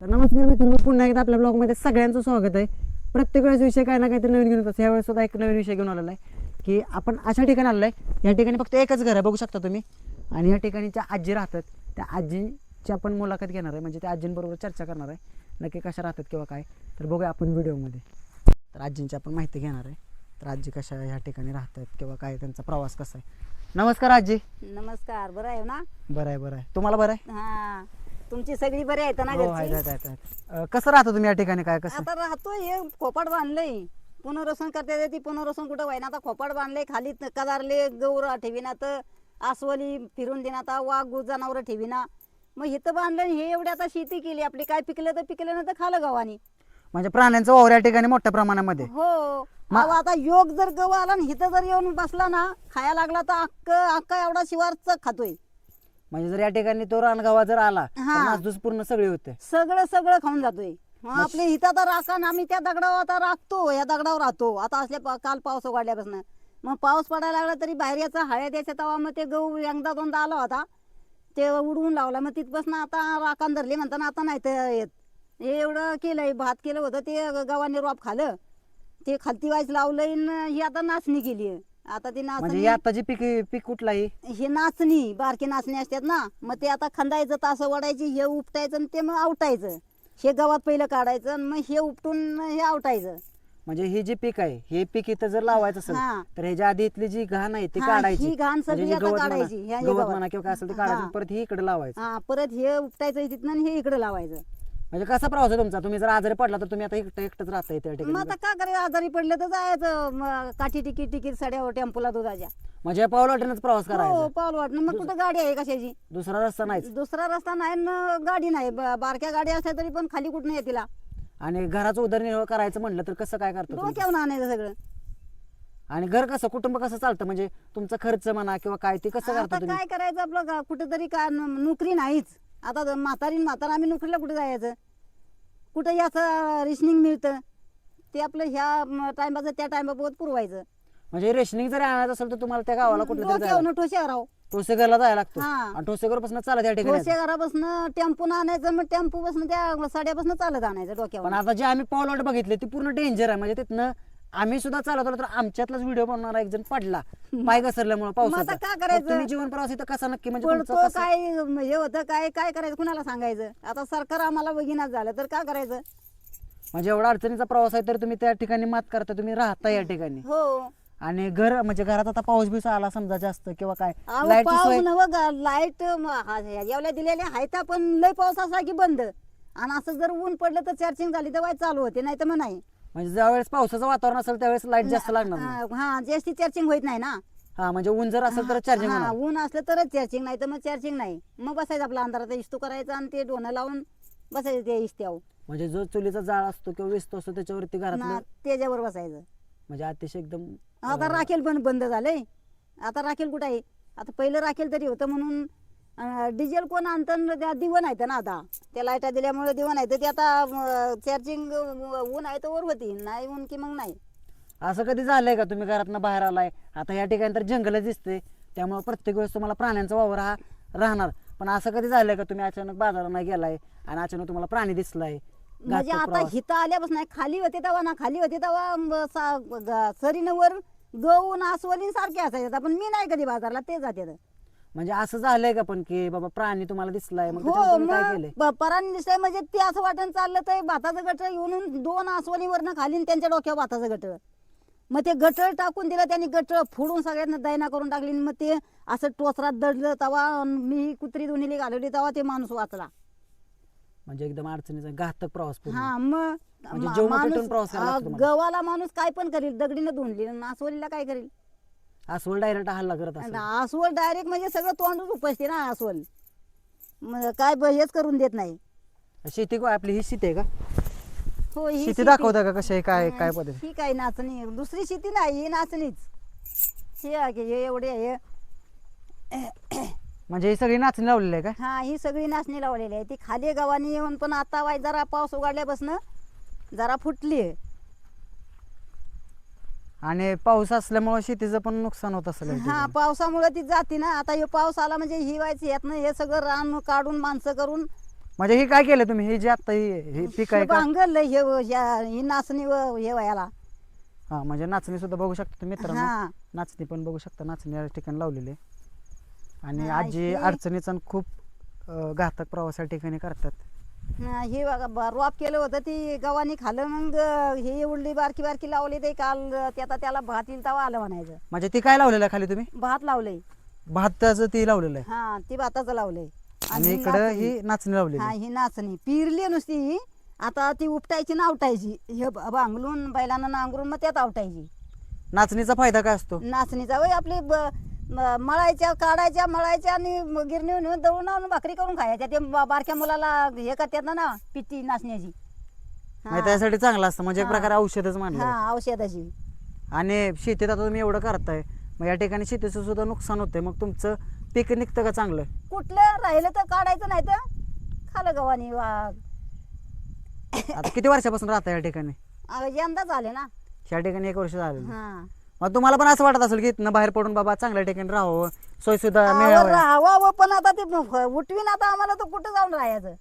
तर नमस्कार मित्रांनो पुन्हा एकदा आपल्या ब्लॉगमध्ये सगळ्यांचं स्वागत आहे. प्रत्येक वेळेस विषय काय ना काहीतरी नवीन घेऊन येतो. यावेळेस सुद्धा एक नवीन विषय घेऊन आलेला आहे की आपण अशा ठिकाणी आलेलो आहे. या ठिकाणी फक्त एकच घर आहे बघू शकता तुम्ही. आणि या ठिकाणी ज्या आजी राहतात त्या आजीची आपण मुलाखत घेणार आहे. म्हणजे त्या आजींबरोबर चर्चा करणार आहे. नक्की कशा राहतात किंवा काय तर बघूया आपण व्हिडिओमध्ये तर आजींची आपण माहिती घेणार आहे. तर आजी कशा ह्या ठिकाणी राहतात किंवा काय त्यांचा प्रवास कसा आहे. नमस्कार आजी. नमस्कार बरं आहे ना? बरं आहे बरं आहे. तुम्हाला बरं आहे? हा. तुमची सगळी बरी आहेत ना हो, आहेत, घरची? आहेत, आहेत, आहेत. अं, कसं राहता तुम्ही या ठिकाणी? काय कसं? आता राहतो हे खोपाट बांधलंय. पुनर्वसन करते ती पुनर्वसन कुठं व्हायना आता खोपाट बांधले खाली कदारले गौर ठेवीना तर आसवली फिरून देणार वाघ गुज जनावर ठेवीना. मग इथं बांधलं आणि हे एवढी आता शेती केली आपली काय पिकलं तर पिकलं नाही तर खालं गव्हानी. म्हणजे प्राण्यांचा वावर या ठिकाणी मोठ्या प्रमाणामध्ये. हो. अहो, आता योग जर गव आला आणि इथं जर येऊन बसला ना खायला लागला तर अक्क अक्का एवढा शिवारच खातोय. म्हणजे जर या ठिकाणी तो रानगावा जर आला तर हा. नासधूस पूर्ण सगळे होते. सगळं सगळं खाऊन जातोय. मग आपले इथं तर राखा ना आम्ही त्या दगडावर आता राखतो या दगडावर राहतो. आता असल्या पा- काल पाऊस उघडल्यापासून. मग पाऊस पडायला लागला तरी बाहेर याचा हळ्यात याच्या तेव्हा मग ते गहू एकदा दोनदा आला होता. ते उडवून लावला मग तिथपासून आता राखान धरले म्हणताना आता नाही तर येत. हे एवढं केलंय भात केलं होतं ते गव्हाने रोप खालं. ते खालती वाईच लावलंय न ही आता नाचणी केली आता ती म्हणजे नाचणी ही आताची पीक पीक कुठलाही हे नाचणी बारकी नाचणी असतात ना मग ते आता खंदायचं तास वडायची हे उपटायचं आणि ते मग आवटायचं हे गव्हात पहिलं काढायचं आणि मग हे उपटून हे आवटायचं म्हणजे ही जी पीक आहे हे पीक इथं जर लावायचं असेल हा. तर ह्याच्या आधी इथली जी घाण आहे ती हा, काढायची ही घाण म्हणजे सगळी जी आता गवत म्हणा- काढायची, ह्या- ह्या गवत गवत. म्हणा किंवा काय असेल ते काढायचं. परत ही इकडे लावायचं हा परत हे उपटायचं तिथनं आणि हे इकडे लावायचं म्हणजे कसा प्रवास आहे तुमचा? तुम्ही जर आजारी पडला तर तुम्ही आता एकटं एकटंच राहता त्या मग आता का करायचं आजारी पडलं तर जायचं. मग काठी तिकीट तिकीट साड्यावर टेम्पोला दुधाच्या. म्हणजे पाऊल वाटेनच प्रवास हो करायचा. पाऊल वाटणं मग कुठं गाडी आहे कशाची? दुसरा रस्ता नाहीच. दुसरा रस्ता नाही न गाडी नाही. ब- बारक्या गाड्या असल्या तरी पण खाली कुठं येतील आणि घराचा उदरनिर्वाह करायचं म्हणलं तर कसं काय करतो तुम्ही? डोक्यावर आणायचं सगळं. आणि घर कसं कुटुंब कसं चालतं? म्हणजे तुमचा खर्च म्हणा किंवा काय ते कसं आता करता तुम्ही? काय करायचं आपलं? कुठेतरी का न- नोकरी नाहीच. आता म्हातारी न म्हातारा आम्ही नोकरीला कुठे जायचं? कुठं याचं रिशनिंग मिळतं? ते आपलं ह्या टायमाचं त्या टायमाबरोबर पुरवायचं. म्हणजे रेशनिंग जर आणायचं असेल तर तुम्हाला त्या गावाला कुठलं तरी जायला ठोसे राव टोसेघरला जायला लागतो. हा. आणि टोसेघरपासून चालत या ठिकाणी ठोसे घरापासून टेम्पून आणायचं मग टेम्पू बसून त्या साड्यापासून चालत आणायचं पण डोक्यावर आता जे आम्ही पाऊल वाट बघितले ती पूर्ण डेंजर आहे. म्हणजे तिथनं आम्ही सुद्धा चालत आलो तर आमच्यातलाच व्हिडिओ बनवणारा एक जण पडला. पाय घसरल्यामुळे मग आता पावसाचा काय करायचं? मग तुम्ही जीवन प्रवास इथं कसा नक्की म्हणजे तुमचं पडतो कसं- काय हे होतं काय काय करायचं? कुणाला सांगायचं? आता सरकार आम्हाला बघिनाच झालं तर काय करायचं? म्हणजे एवढा अडचणीचा प्रवास आहे तर तुम्ही त्या ठिकाणी मात करता तुम्ही राहता या ठिकाणी. हो. आणि घर म्हणजे घरात आता पाऊस बिऊस आला समजा जास्त किंवा काय अहो, लाईटची पाऊस सोय नव लाइट एवढ्या दिलेल्या आहेत पण लय पाऊस असा की बंद. आणि असं जर ऊन पडलं तर चार्जिंग झाली तर वाय चालू होते नाही तर मग नाही. म्हणजे ज्यावेळेस पावसाचं वातावरण असेल त्यावेळेस लाइट जास्त लागणार नाही. हा हा, जास्ती चार्जिंग होत नाही ना. हा म्हणजे ऊन जर असेल तर चार्जिंग हा, होणार. ऊन असलं तरच चार्जिंग नाही तर मग चार्जिंग नाही. मग बसायचं आपला अंधारात इस्तू करायचा आणि ते डोनं लावून बसायचं ते इस्त्याव म्हणजे जो चुलीचा जाळ असतो किंवा विस्तो असतो त्याच्यावरती घरातलं ना त्याच्यावर बसायचं. म्हणजे अतिशय एकदम आता राखेल पण बंद झालंय. आता राखेल कुठं आहे? आता पहिलं राखेल तरी होतं म्हणून डिझेल कोण आणतं न त्या दिवं नाही ना आता. त्या लाईटा दिल्यामुळे दिवं नाही तर ते आता चार्जिंग ऊन आहे तर वर होती. नाही ऊन की मग नाही. असं कधी झालंय का? तुम्ही घरातनं बाहेर आलाय. आता या ठिकाणी तर जंगलच दिसते त्यामुळे प्रत्येक वेळेस तुम्हाला प्राण्यांचा वावर हा राहणार. पण असं कधी झालंय का? तुम्ही अचानक बाजारात गेलाय आणि अचानक तुम्हाला प्राणी दिसलाय. म्हणजे घातक आता प्रवास. हिथं आल्यापासून नाही, खाली होते तेव्हा ना खाली होते तेव्हा म, सा- ग- सरीनं वर गहू आसवलीन सारखे असायचे. पण मी नाही कधी बाजारला ते जाते म्हणजे असं झालंय का पण की बाबा प्राणी तुम्हाला दिसलाय मग हो त्याच्यावर तुम्ही काय केलंय? मग ब- पराने दिसतंय म्हणजे ते असं वाटण चाललं तर भाताचं गटर येऊन दोन आसवणीवरनं खाली आणि त्यांच्या डोक्यावर भाताचं गटर. मग ते गटर टाकून दिलं त्यांनी गटर फोडून सगळ्यांना दैना करून टाकली आणि मग ते असं टोचरात दडलं तेव्हा मी कुत्री दोन्हीली घालवली तेव्हा ते माणूस वाचला. म्हणजे एकदम अडचणीचा घातक प्रवास पूर्ण. हा मग म्हणजे मा- माणूस प्रवास करावा लागतो तुम्हाला. गव्हाला माणूस काय पण करील दगडीनं धुंडली आणि आसवलीला काय करील? अस्वल डायरेक्ट हल्ला करत आणि असेल आसवल डायरेक्ट म्हणजे सगळं तोंडच उपसते ना आसवल मग काय ब- हेच करून देत नाही. शेती को- आपली ही शेती आहे का? हो ही शेती दाखवता का कशी आहे? काय काय पद्धती ही काय नाचणी. दुसरी शेती नाही ही नाचणीच. हे आहे की हे एवढे हे म्हणजे ही सगळी नाचणी लावलेली आहे का? हा ही सगळी नाचणी लावलेली आहे. ती खाली गावानी येऊन पण आता वाय जरा पाऊस उघडल्यापासून जरा फुटली आणि पाऊस असल्यामुळे शेतीचं पण नुकसान होत असेल हा. पावसामुळे ती जाते ना. आता हे पाऊस आला म्हणजे ही व्हायची यातनं हे सगळं रान काढून माणसं करून. म्हणजे हे काय केलं तुम्ही? हे जे आता हे हे पीक आहे का? भांगरलंय हे व- ही नाचणी व हे वयाला हा म्हणजे नाचणी सुद्धा बघू शकता तुम्ही मित्रांनो. हा. नाचणी पण बघू शकता. नाचणी या ठिकाणी लावलेली आहे. आणि हा, आजी अडचणीचा खूप अं, घातक प्रवास या ठिकाणी करतात. हा, बघा ब- रोप केलं होतं ती गव्हाणी खाल्लं मग हे उडली बारकी बारकी लावली ते काल ते आता त्याला भात येईल तेव्हा आलं म्हणायचं. म्हणजे ती काय लावलेलं आहे खाली तुम्ही? भात लावलंय. भाताचं ती लावलेलं आहे. हा ती भाताचं लावलंय. आणि इकडं नाचणी. ही नाचणी लावलेली हा आहे. ही नाचणी. पिरली नुसती ही. आता ती उपटायची ना आवटायची. हे ब- भांगलून बैलांना नांगरून मग त्यात आवटायची. नाचणीचा फायदा काय असतो? नाचणीचा वय आपली ब- म- मळायच्या काढायच्या मळायच्या आणि म- गिरणी नेऊन दळून आणून भाकरी करून खायच्या. ते ब- बारक्या मुलाला हे करतात ना ना पित्ती नाचण्याची. हा. त्यासाठी चांगलं असतं. म्हणजे एक हा. प्रकारे औषधच मानलं हा औषधाची. आणि शेतीत आता तुम्ही एवढं करताय मग या ठिकाणी शेतीचं सुद्धा नुकसान होतंय. मग तुमचं पीक निघतं का चांगलं? कुठलं राहिलं तर काढायचं नाही तर खालं गव्हाणी वाघ आता किती वर्षापासून राहता या ठिकाणी? अगं यंदा झाले ना. या ठिकाणी एक वर्ष झालं. हा. मग तुम्हाला पण असं वाटत असेल की इथनं बाहेर पडून बाबा चांगल्या ठिकाणी राहावं सोय सुद्धा मिळावं. राहावं पण आता ते उठवीन आता आम्हाला तर कुठं जाऊन राहायचं?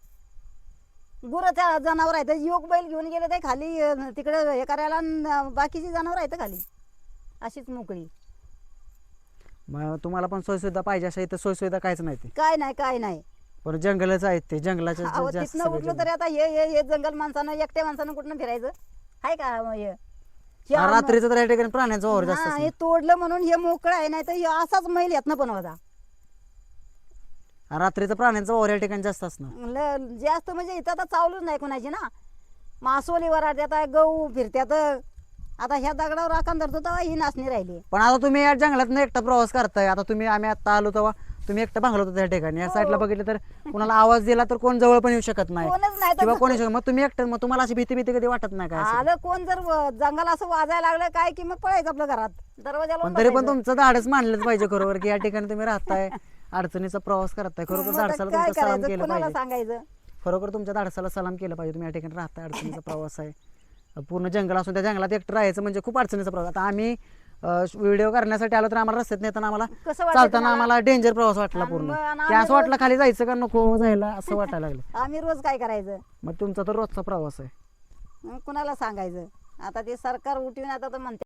गुरं त्या जनावर आहेत योग बैल घेऊन गेले ते खाली तिकडे हे करायला बाकीची जनावर आहेत खाली. अशीच मोकळी. मग तुम्हाला पण सोय सुविधा पाहिजे अशा इथं सोय सुविधा काहीच नाही ते. काय नाही काय नाही. पण जंगलच आहेत ते जंगलाच्या तिथनं उठलो. तरी आता हे हे हे जंगल माणसानं एकट्या माणसानं कुठनं फिरायचं? आहे का हे? हे रात्रीचं तर या ठिकाणी प्राण्यांचा वावर जास्त हा, असतो. तोडलं म्हणून हे मोकळं आहे नाही तर हे असाच मैल येत ना पण होता हा, रात्रीचं प्राण्यांचा वावर या ठिकाणी जास्त असणार. ल- जास्त म्हणजे इथं आता चावलंच नाही कोणाची ना. मासोली वराट्यात गहू फिरत्यात. आता ह्या दगडावर धरतो तेव्हा ही नाचणी राहिली. पण आता तुम्ही या जंगलात एकटा प्रवास करताय. आता तुम्ही आम्ही आता आलो तेव्हा तुम्ही एकटा भांगलो होता त्या ठिकाणी. या हो. साईडला बघितलं तर कुणाला आवाज दिला तर कोण जवळ पण येऊ शकत नाही. कोणच नाही तर किंवा कोणी मग तुम्ही एकटं मग तुम्हाला अशी भीती भीती कधी वाटत नाही काय असं? आलं कोण जर व- जंगल असं वाजायला लागलं काय की मग पळायचं आपलं घरात. दरवाजाला पण तरी पण तुमचं धाडच मानलंच पाहिजे खरोबर की या ठिकाणी तुम्ही राहताय अडचणीचा प्रवास करताय. खरोखर धाडसाला काय तुमचं सलाम करायचं? केलं कोणाला पाहिजे. सांगायचं? खरोखर तुमच्या धाडसाला सलाम केलं पाहिजे. तुम्ही या ठिकाणी राहताय अडचणीचा प्रवास आहे. पूर्ण जंगल असून त्या जंगलात एकटं राहायचं म्हणजे खूप अडचणीचा प्रवास. आता आम्ही व्हिडिओ करण्यासाठी आलो तर आम्हाला रस्त्यात नेताना आम्हाला कसं चालताना? आम्हाला डेंजर प्रवास वाटला आणि पूर्ण. मग- आणि की असं वाटलं खाली जायचं का नको जायला असं वाटायला लागलं. आम्ही रोज काय करायचं? मग तुमचा तर रोजचा प्रवास आहे. मग कुणाला सांगायचं? आता ते सरकार उठवून आता तर म्हणते